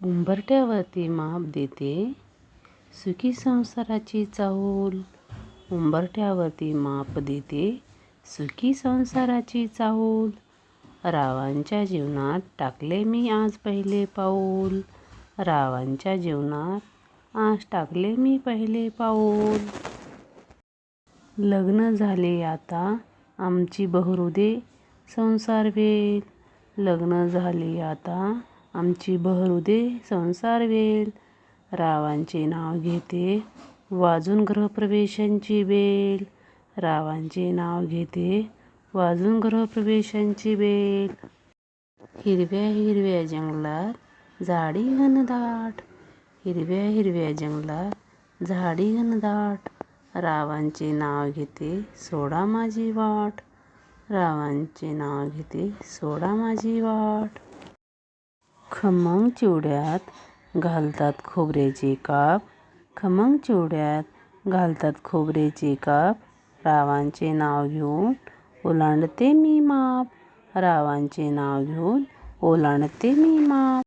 उंबरठ्यावरती माप देते. सुखी संसाराची चाहूल उंबरठ्यावरती माप देते. सुखी संसाराची चाहूल रावांच्या जीवनात टाकले मी आज पहिले पाऊल. रावांच्या जीवनात आज टाकले मी पहिले पाऊल. लग्न झाले आता आमची बहरू संसार वेल. लग्न झाले आता आमची बहरुदे संसार वेल. रावांचे नाव घेते वाजून गृहप्रवेशांची बेल रावांचे नाव घेते वाजून गृहप्रवेशांची बेल हिरव्या हिरव्या जंगलात झाडी घनदाट. हिरव्या हिरव्या जंगलात झाडी घनदाट. रावांचे नाव घेते सोडा माझी वाट. रावांचे नाव घेते सोडा माझी वाट. खमंग चिवड्यात घालतात खोबऱ्याचे काप. खमंग चिवड्यात घालतात खोबऱ्याचे काप. रावांचे नाव घेऊन ओलांडते मी माप. रावांचे नाव घेऊन ओलांडते मी माप.